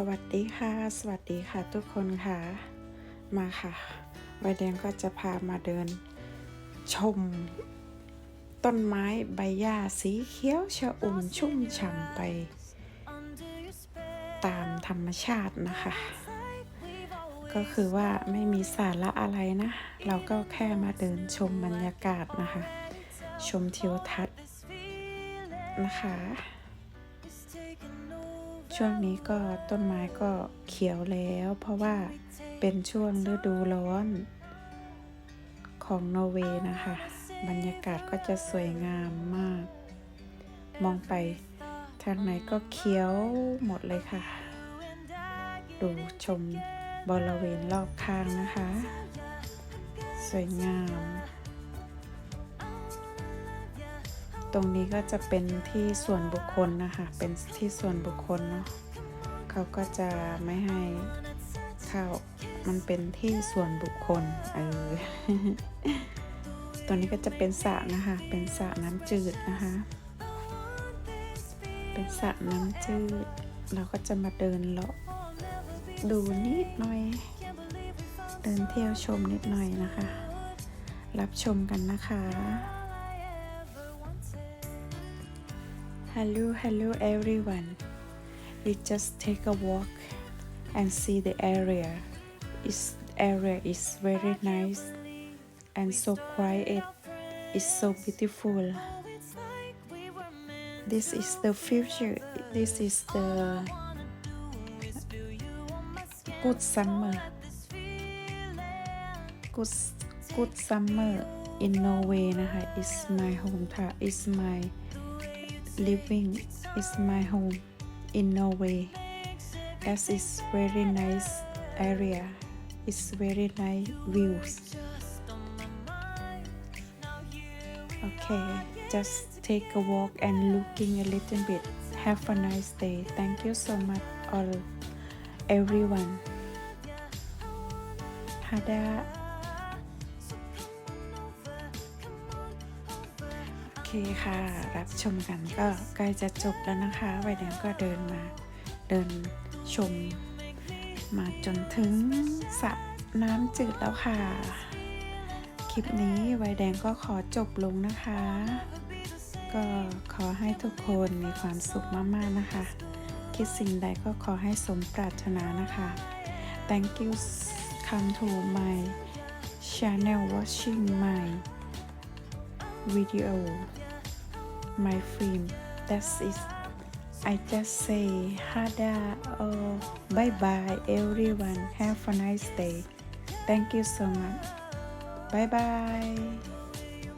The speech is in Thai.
สวัสดีค่ะ สวัสดีค่ะทุกคนค่ะ มาค่ะใบแดงก็จะพามาเดิน ชม ต้นไม้ใบหญ้าสีเขียวชะอุ่มชุ่มฉ่ำไป ตามธรรมชาตินะคะ ก็คือว่าไม่มีสาระอะไรนะ เราก็แค่มาเดินชมบรรยากาศนะคะ ชมทิวทัศน์นะคะ ช่วงนี้ก็ต้นไม้ก็เขียวแล้ว เพราะว่าเป็นช่วงฤดูร้อนของนอร์เวย์นะคะ บรรยากาศก็จะสวยงามมาก มองไปทางไหนก็เขียวหมดเลยค่ะ ดูชมบริเวณรอบข้างนะคะ สวยงาม ตรงนี้ก็จะเป็นที่ส่วนบุคคลนะคะ เป็นที่ส่วนบุคคลเนาะเขาก็จะไม่ให้เข้ามันเป็นที่ส่วนบุคคล เออ ตัวนี้ก็จะเป็นสระนะคะ เป็นสระน้ำจืดนะคะ เป็นสระน้ำจืด เราก็จะมาเดินเลาะดูนิดหน่อย เดินเที่ยวชมนิดหน่อยนะคะ รับชมกันนะคะ Hello, hello everyone. We just take a walk and see the area. This area is very nice and so quiet. It's so beautiful. This is the future. This is the good summer. Good good summer in Norway นะคะ is my hometown is my living is my home in Norway. As is very nice area. It's very nice views. Okay just take a walk and looking a little bit. Have a nice day. Thank you so much all everyone. Hada คค่ะ รับชมกันก็ใกล้จะจบแล้วนะคะไวแดงก็เดินมาเดินชม มาจนถึงสระน้ำจืดแล้วค่ะ คลิปนี้ไวแดงก็ขอจบลงนะคะ ก็ขอให้ทุกคนมีความสุขมากๆนะคะ คิดสิ่งใดก็ขอให้สมปรารถนานะคะ thank you come to my channel watching my video my film that's it I just say hada oh, or bye bye everyone. Have a nice day. Thank you so much. Bye bye